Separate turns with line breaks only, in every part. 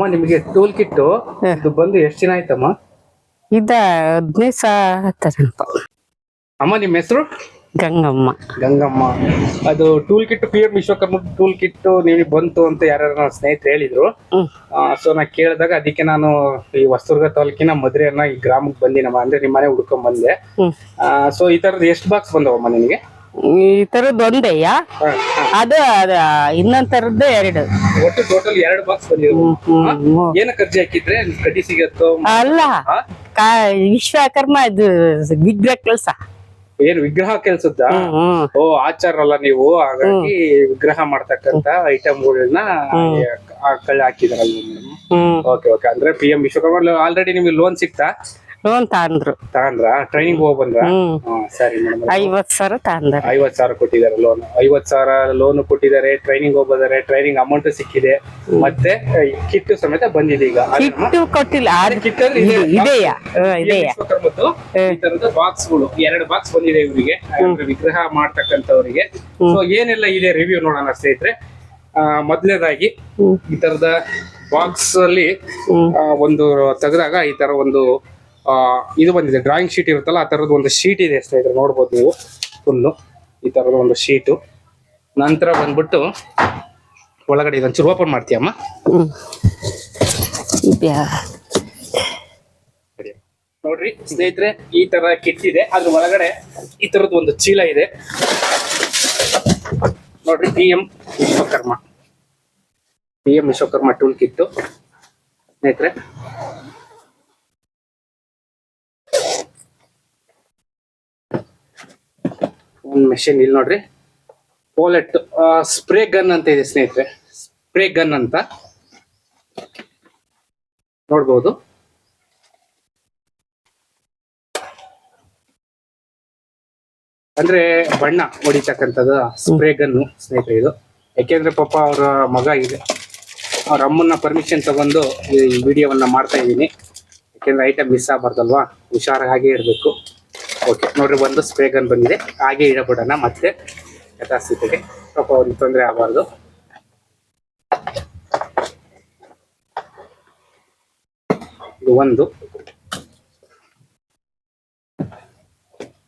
ಅಮ್ಮ ನಿಮಗೆ ಟೂಲ್ ಕಿಟ್ಟು ಇದು ಬಂದು ಎಷ್ಟು ದಿನ ಆಯ್ತಮ್ಮ?
ಇದ ಹದಿನೈದು ಸಾವಿರ
ಅಮ್ಮ ನಿಮ್ಮ ಹೆಸರು?
ಗಂಗಮ್ಮ.
ಗಂಗಮ್ಮ. ಅದು tool kit P M Vishwakarma tool kit ನಿಮಗೆ ಬಂತು ಅಂತ ಯಾರು ನನ್ನ ಸ್ನೇಹಿತರು ಹೇಳಿದ್ರು. ಸೊ ನಾ ಕೇಳಿದಾಗ ಅದಕ್ಕೆ ನಾನು ಈ ಹೊಸದುರ್ಗ ತಾಲೂಕಿನ ಮದುವೆಯನ್ನ ಈ ಗ್ರಾಮಕ್ಕೆ ಬಂದಿನಮ್ಮ. ಅಂದ್ರೆ ನಿಮ್ಮನೆ ಹುಡ್ಕೊಂಡ್ ಬಂದೆ ಸೊ ಈ ತರದ ಎಷ್ಟು ಬಾಕ್ಸ್ ಬಂದವಮ್ಮ ನಿನಗೆ?
ಈ ತರದ್ ಒಂದೇಯ ಅದು ಅದ ಇನ್ನೊಂದ್ ತರದ್ದು ಎರಡು.
ಒಟ್ಟು ಟೋಟಲ್ ಎರಡು ಬಾಕ್ಸ್ ಬಂದಿರೋದು. ಅರ್ಜಿ ಹಾಕಿದ್ರೆ? ಕಡ್ಡಿ ಸಿಗತ್ತೋ?
ಅಲ್ಲ? ವಿಶ್ವಕರ್ಮ ಇದು ವಿಗ್ರಹ ಕೆಲ್ಸ.
ಏನ್ ವಿಗ್ರಹ ಕೆಲ್ಸದ್ದ? ಓ ಆಚಾರಲ್ಲ ನೀವು? ಹಾಗಾಗಿ ವಿಗ್ರಹ ಮಾಡ್ತಕ್ಕಂತ ಐಟಮ್ಗಳನ್ನ ಕಳ್ಳಿ ಹಾಕಿದಾರಲ್ಲ ಓಕೆ ಓಕೆ ಅಂದ್ರೆ ಪಿ ಎಂ ವಿಶ್ವಕರ್ಮ ಆಲ್ರೆಡಿ ನಿಮ್ಗೆ ಲೋನ್ ಸಿಕ್ತಾ
ಲೋನ್ ತಗೊಂಡ್ರ
ಟ್ರೈನಿಂಗ್ ಹೋಗಿ ಬಂದ್ರ?
ಹ್ಮ್.
ಸರಿ ಮೇಡಮ್.
ಐವತ್ ಸಾವಿರ
ಐವತ್ ಸಾವಿರ ಕೊಟ್ಟಿದ್ದಾರೆ ಲೋನ್ ಐವತ್ ಸಾವಿರ ಲೋನ್ ಕೊಟ್ಟಿದ್ದಾರೆ ಟ್ರೈನಿಂಗ್ ಹೋಗಿದ್ದಾರೆ ಟ್ರೈನಿಂಗ್ ಅಮೌಂಟ್ ಸಿಕ್ಕಿದೆ. ಮತ್ತೆ ಕಿಟ್ಟು ಸಮೇತ ಬಂದಿದೆ ಈಗ. ಕಿಟ್
ಕಿಟ್ಟು ಕೊಟ್ಟಿಲ್ಲ ಆದ್ರೆ
ಕಿಟ್ ಇದೆ.
ಇದೆಯಾ?
ಈ ತರದ ಬಾಕ್ಸ್ಗಳು ಎರಡು ಬಾಕ್ಸ್ ಬಂದಿದೆ ಇವರಿಗೆ. ವಿಗ್ರಹ ಮಾಡ್ತಕ್ಕಂಥವರಿಗೆ. ಸೊ ಏನೆಲ್ಲ ಇದೆ ರಿವ್ಯೂ ನೋಡೋಣ ಸ್ನೇಹಿತರೆ. ಆ, ಮೊದಲನೇದಾಗಿ. ಈ ತರದ ಬಾಕ್ಸ್ ಅಲ್ಲಿ ಆ, ಒಂದು ತೆಗೆದಾಗ ಈ ತರ ಒಂದು ಇದು ಬಂದಿದೆ. ಡ್ರಾಯಿಂಗ್ ಶೀಟ್ ಇರುತ್ತಲ್ಲ ಆ ತರದ್ ಒಂದು ಶೀಟ್ ಇದೆ ಸ್ನೇಹಿತರೆ ನೋಡ್ಬೋದು ನೀವು. ಫುಲ್ಲು ಈ ತರದ ಒಂದು ಶೀಟು ನಂತರ ಬಂದ್ಬಿಟ್ಟು ಒಳಗಡೆ ಇದೊಂಚೂರು ಓಪನ್ ಮಾಡ್ತೀಯಮ್ಮ? ನೋಡ್ರಿ ಸ್ನೇಹಿತರೆ ಈ ತರ ಕಿಟ್ ಇದೆ ಅದ್ರ ಒಳಗಡೆ ಈ ತರದ್ ಒಂದು ಚೀಲ ಇದೆ. ನೋಡ್ರಿ P M Vishwakarma. P M Vishwakarma tool kit ಸ್ನೇಹಿತರೆ ಒಂದು ಮೆಷಿನ್ ಇಲ್ಲಿ ನೋಡ್ರಿ. ಪೋಲೆಟ್ ಸ್ಪ್ರೇ ಗನ್ ಅಂತ ಇದೆ ಸ್ನೇಹಿತರೆ. ಸ್ಪ್ರೇ ಗನ್ ಅಂತ. ನೋಡ್ಬೋದು. ಅಂದ್ರೆ ಬಣ್ಣ ಹೊಡಿತಕ್ಕಂಥದ್ದು ಸ್ಪ್ರೇ ಗನ್ನು ಸ್ನೇಹಿತರೆ ಇದು. ಯಾಕೆಂದ್ರೆ ಪಾಪ ಅವರ ಮಗ ಇದೆ. ಅವ್ರ ಅಮ್ಮನ ಪರ್ಮಿಷನ್ ತಗೊಂಡು ಈ ವಿಡಿಯೋವನ್ನ ಮಾಡ್ತಾ ಇದ್ದೀನಿ. ಯಾಕೆಂದ್ರೆ ಐಟಮ್ ಮಿಸ್ ಆಗಬಾರ್ದಲ್ವಾ? ಹುಷಾರಾಗಿ ಇರಬೇಕು. ಓಕೆ ನೋಡ್ರಿ, ಒಂದು ಸ್ಪ್ರೇ ಬಂದಿದೆ. ಹಾಗೆ ಇಡಬಿಡೋಣ ಮತ್ತೆ ಯಥಾಸ್ಥಿತಿಗೆ. ಪಾಪ ಅವ್ರಿಗೆ ತೊಂದರೆ ಆಗಬಾರ್ದು. ಇದು ಒಂದು.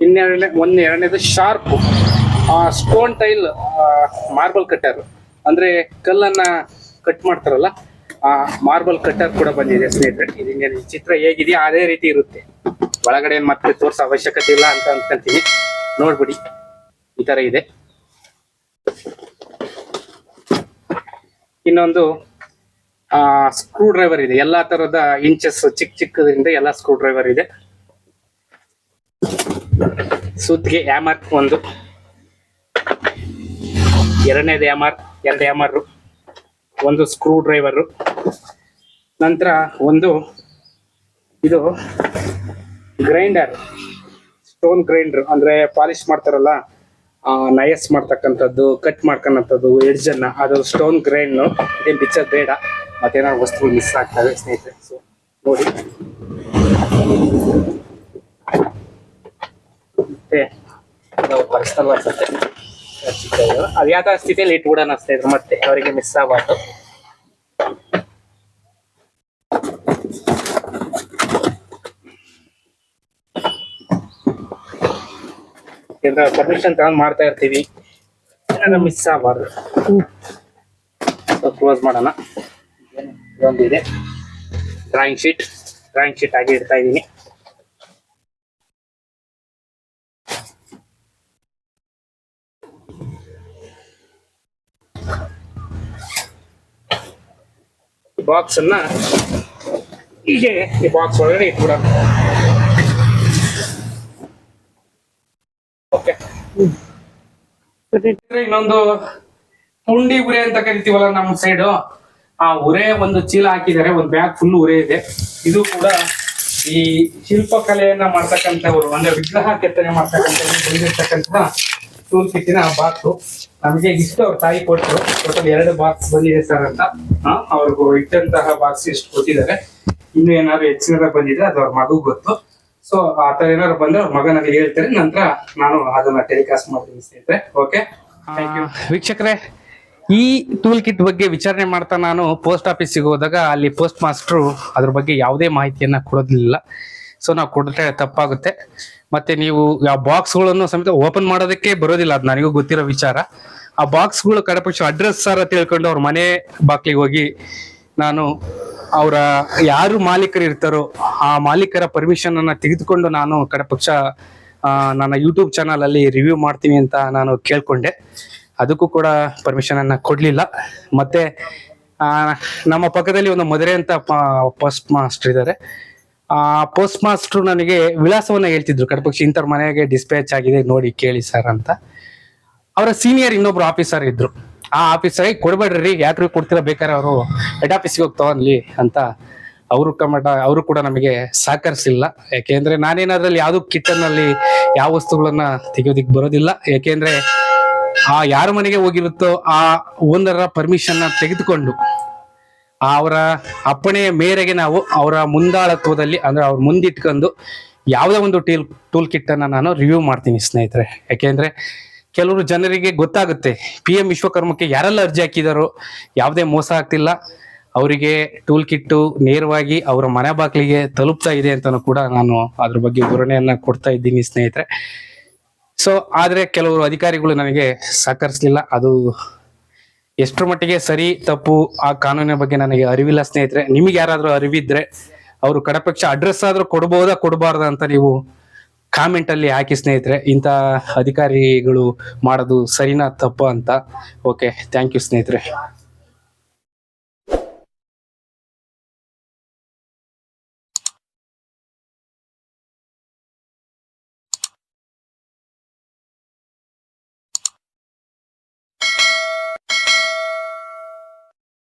ಇನ್ನೆರಡನೇ, ಒಂದ್ ಎರಡನೇದು sharp stone tile marble cutter ಅಂದ್ರೆ ಕಲ್ಲನ್ನ ಕಟ್ ಮಾಡ್ತಾರಲ್ಲ ಮಾರ್ಬಲ್ ಕಟ್ಟರ್ ಕೂಡ ಬಂದಿದೆ ಸ್ನೇಹಿತರೆ. ಇದನ್ನ ಚಿತ್ರ ಹೇಗಿದೆಯಾ ಅದೇ ರೀತಿ ಇರುತ್ತೆ. ಒಳಗಡೆ ಮತ್ತೆ ತೋರ್ಸ ಅವಶ್ಯಕತೆ ಇಲ್ಲ ಅಂತ ಅನ್ಕೊಂತೀನಿ. ನೋಡ್ಬಿಡಿ. ಈ ತರ ಇದೆ. ಇನ್ನೊಂದು, ಆ ಸ್ಕ್ರೂ ಡ್ರೈವರ್ ಇದೆ. ಎಲ್ಲಾ ತರದ ಇಂಚಸ್ ಚಿಕ್ಕ ಚಿಕ್ಕದ್ರಿಂದ ಎಲ್ಲ ಸ್ಕ್ರೂ ಡ್ರೈವರ್ ಇದೆ. ಸುದ್ಗೆ ಯಾಮರ್ ಒಂದು. ಎರಡನೇದು ಯಾಮರ್ ಎರಡು ಯಾಮರ್ ಒಂದು ಸ್ಕ್ರೂ ಡ್ರೈವರು ನಂತರ ಒಂದು ಇದು ಗ್ರೈಂಡರ್ ಸ್ಟೋನ್ ಗ್ರೈಂಡರ್ ಅಂದ್ರೆ ಪಾಲಿಶ್ ಮಾಡ್ತಾರಲ್ಲ ನಯಸ್ ಮಾಡ್ತಕ್ಕಂಥದ್ದು ಕಟ್ ಮಾಡ್ಕೊಂಥದ್ದು ಎಡ್ಜ್ ಅನ್ನ ಅದು ಸ್ಟೋನ್ ಗ್ರೈಂಡ್ ಇದೇನು ಬಿಚ್ಚೋದು ಬೇಡ, ಮತ್ತೇನಾದ್ರು ವಸ್ತುಗಳು ಮಿಸ್ ಆಗ್ತವೆ ಸ್ನೇಹಿತರೆ. ಸೊ ನೋಡಿ. ಮತ್ತೆ ಪರ್ಸನಲ್ ಅನ್ಸುತ್ತೆ ಅದು ಯಾವ ಸ್ಥಿತಿಯಲ್ಲಿ ಇಟ್ಬಿಡೋಣ ಸ್ನೇಹಿತರು, ಮತ್ತೆ ಅವರಿಗೆ ಮಿಸ್ ಆಗಬಾರ್ದು. ಯಾಕಂದ್ರೆ ಪರ್ಮಿಷನ್ ತಗೊಂಡ್ ಮಾಡ್ತಾ ಇರ್ತೀವಿ. ಏನಾರ ಮಿಸ್ ಆಗಬಾರ್ದು? ಕ್ಲೋಸ್ ಮಾಡೋಣ. ಇದೊಂದಿದೆ. ಡ್ರಾಯಿಂಗ್ ಶೀಟ್ ಡ್ರಾಯಿಂಗ್ ಶೀಟ್ ಆಗಿ ಇಡ್ತಾ ಇದ್ದೀನಿ. ಬಾಕ್ಸ್ ಅನ್ನ ಹೀಗೆ ಈ ಬಾಕ್ಸ್ ಒಳಗಡೆ ಇಟ್ಬಿಡೋಣ. ಇನ್ನೊಂದು ಪುಂಡಿ ಉರೆ ಅಂತ ಕರಿತೀವಲ್ಲ ನಮ್ಮ ಸೈಡು ಆ ಉರೆ ಒಂದು ಚೀಲ ಹಾಕಿದ್ದಾರೆ, ಒಂದು ಬ್ಯಾಗ್ ಫುಲ್ ಉರೆ ಇದೆ. ಇದು ಕೂಡ ಈ ಶಿಲ್ಪಕಲೆಯನ್ನ ಮಾಡ್ತಕ್ಕಂಥವ್ರು, ಅಂದ್ರೆ ವಿಗ್ರಹ ಕೆತ್ತನೆ ಮಾಡ್ತಕ್ಕಂಥ ಟೂಲ್ ಕಿಟ್ಟಿನ ಬಾಕ್ಸು. ನಮಗೆ ಇಷ್ಟು ಅವ್ರ ತಾಯಿ ಕೊಟ್ಟರು ಟೋಟಲ್ ಎರಡು ಬಾಕ್ಸ್ ಬಂದಿದೆ ಸರ್ ಅಂತ. ಅವ್ರಿಗೂ ಇಟ್ಟಂತಹ ಬಾಕ್ಸ್ ಇಷ್ಟು ಕೊಟ್ಟಿದ್ದಾರೆ. ಇನ್ನು ಏನಾದ್ರು ಹೆಚ್ಚಿನದಾಗ ಬಂದಿದ್ರೆ ಅದು ಅವ್ರ ಮಗು ಗೊತ್ತು. ಸೊ ಆ ತರ ಏನಾದ್ರು ಬಂದ್ರೆ ಮಗ ನನಗೆ ಹೇಳ್ತಾರೆ. ನಂತರ ನಾನು ಅದನ್ನ ಟೆಲಿಕಾಸ್ಟ್ ಮಾಡ್ತೀನಿ ಸ್ನೇಹಿತರೆ. ಓಕೆ ವೀಕ್ಷಕರೇ ಈ ಟೂಲ್ ಕಿಟ್ ಬಗ್ಗೆ ವಿಚಾರಣೆ ಮಾಡ್ತಾ ನಾನು ಪೋಸ್ಟ್ ಆಫೀಸಿಗೆ ಹೋದಾಗ ಅಲ್ಲಿ ಪೋಸ್ಟ್ ಮಾಸ್ಟ್ರು ಅದ್ರ ಬಗ್ಗೆ ಯಾವುದೇ ಮಾಹಿತಿಯನ್ನ ಕೊಡೋದಿಲ್ಲ. ಸೊ ನಾವು ಕೊಟ್ಟರೆ ತಪ್ಪಾಗುತ್ತೆ. ಮತ್ತೆ ನೀವು ಆ ಬಾಕ್ಸ್ಗಳನ್ನು ಸಮೇತ ಓಪನ್ ಮಾಡೋದಕ್ಕೆ ಬರೋದಿಲ್ಲ. ಅದು ನನಗೂ ಗೊತ್ತಿರೋ ವಿಚಾರ. ಆ ಬಾಕ್ಸ್ಗಳು ಕಡೆಪಕ್ಷ ಅಡ್ರೆಸ್ ಸರ್ ತಿಳ್ಕೊಂಡು ಅವ್ರ ಮನೆ ಬಾಕ್ಲಿಗೆ ಹೋಗಿ ನಾನು ಅವರ ಯಾರು ಮಾಲೀಕರು ಇರ್ತಾರೋ ಆ ಮಾಲೀಕರ ಪರ್ಮಿಷನ್ ಅನ್ನ ತೆಗೆದುಕೊಂಡು ನಾನು ಕಡೆ ಪಕ್ಷ ನನ್ನ ಯೂಟ್ಯೂಬ್ ಚಾನಲ್ ಅಲ್ಲಿ ರಿವ್ಯೂ ಮಾಡ್ತೀನಿ ಅಂತ ನಾನು ಕೇಳ್ಕೊಂಡೆ. ಅದಕ್ಕೂ ಕೂಡ ಪರ್ಮಿಷನ್ ಅನ್ನ ಕೊಡ್ಲಿಲ್ಲ. ಮತ್ತೆ ನಮ್ಮ ಪಕ್ಕದಲ್ಲಿ ಒಂದು ಮದುವೆ ಅಂತ ಪೋಸ್ಟ್ ಮಾಸ್ಟರ್ ಇದ್ದಾರೆ. ಆ ಪೋಸ್ಟ್ ಮಾಸ್ಟರ್ ನನಗೆ ವಿಳಾಸವನ್ನ ಹೇಳ್ತಿದ್ರು. ಕಡಪಕ್ಷ ಇಂಥವ್ರ ಮನೆಗೆ ಡಿಸ್ಪ್ಯಾಚ್ ಆಗಿದೆ, ನೋಡಿ ಕೇಳಿ ಸರ್ ಅಂತ. ಅವರ ಸೀನಿಯರ್ ಇನ್ನೊಬ್ರು ಆಫೀಸರ್ ಇದ್ರು. ಆ ಆಫೀಸರ್ ಕೊಡ್ಬೇಡ್ರಿ, ಯಾಕ್ರಿ ಕೊಡ್ತೀರಾ, ಬೇಕಾದ್ರೆ ಅವರು ಹೆಡ್ ಆಫೀಸ್ಗೆ ಹೋಗಿ ತಗೊಂಡ್ಲಿ ಅಂತ ಅವರು ಕಮಟ ಅವರು ಕೂಡ ನಮಗೆ ಸಹಕರಿಸಿಲ್ಲ. ಯಾಕೆಂದ್ರೆ ನಾನೇನಾದ್ರಲ್ಲಿ ಯಾವ್ದು ಕಿಟ್ಟನ್ನಲ್ಲಿ ಯಾವ ವಸ್ತುಗಳನ್ನ ತೆಗೆಯೋದಿಕ್ ಬರೋದಿಲ್ಲ. ಯಾಕೆಂದ್ರೆ ಆ ಯಾರ ಮನೆಗೆ ಹೋಗಿರುತ್ತೋ ಆ ಓನರ ಪರ್ಮಿಷನ್ ತೆಗೆದುಕೊಂಡು ಅವರ ಅಪ್ಪಣೆಯ ಮೇರೆಗೆ ನಾವು ಅವರ ಮುಂದಾಳತ್ವದಲ್ಲಿ, ಅಂದ್ರೆ ಅವ್ರ ಮುಂದಿಟ್ಕೊಂಡು, ಯಾವುದೇ ಒಂದು ಟೀಲ್ ಟೂಲ್ ಕಿಟ್ ನಾನು ರಿವ್ಯೂ ಮಾಡ್ತೀನಿ ಸ್ನೇಹಿತರೆ. ಯಾಕೆಂದ್ರೆ ಕೆಲವರು ಜನರಿಗೆ ಗೊತ್ತಾಗುತ್ತೆ. ಪಿ ಎಂ ವಿಶ್ವಕರ್ಮಕ್ಕೆ ಯಾರೆಲ್ಲ ಅರ್ಜಿ ಹಾಕಿದಾರೋ ಯಾವುದೇ ಮೋಸ ಆಗ್ತಿಲ್ಲ. ಅವರಿಗೆ ಟೂಲ್ ಕಿಟ್ಟು ನೇರವಾಗಿ ಅವರ ಮನೆ ಬಾಗಿಲಿಗೆ ತಲುಪ್ತಾ ಇದೆ ಅಂತಲೂ ಕೂಡ ನಾನು ಅದ್ರ ಬಗ್ಗೆ ವಿವರಣೆಯನ್ನ ಕೊಡ್ತಾ ಇದ್ದೀನಿ ಸ್ನೇಹಿತರೆ. ಸೊ ಆದರೆ ಕೆಲವರು ಅಧಿಕಾರಿಗಳು ನನಗೆ ಸಹಕರಿಸಲಿಲ್ಲ. ಅದು ಎಷ್ಟರ ಮಟ್ಟಿಗೆ ಸರಿ, ತಪ್ಪು ಆ ಕಾನೂನಿನ ಬಗ್ಗೆ ನನಗೆ ಅರಿವಿಲ್ಲ ಸ್ನೇಹಿತರೆ. ನಿಮಗೆ ಯಾರಾದರೂ ಅರಿವಿದ್ರೆ ಅವರು ಕಡಪಕ್ಷ ಅಡ್ರೆಸ್ ಆದ್ರೂ ಕೊಡ್ಬೋದಾ, ಕೊಡಬಾರ್ದಾ ಅಂತ ನೀವು ಕಾಮೆಂಟ್ ಅಲ್ಲಿ ಹಾಕಿ ಸ್ನೇಹಿತರೆ ಇಂಥ ಅಧಿಕಾರಿಗಳು ಮಾಡೋದು ಸರಿನಾ ತಪ್ಪು ಅಂತ. ಓಕೆ ಥ್ಯಾಂಕ್ ಯು ಸ್ನೇಹಿತರೆ.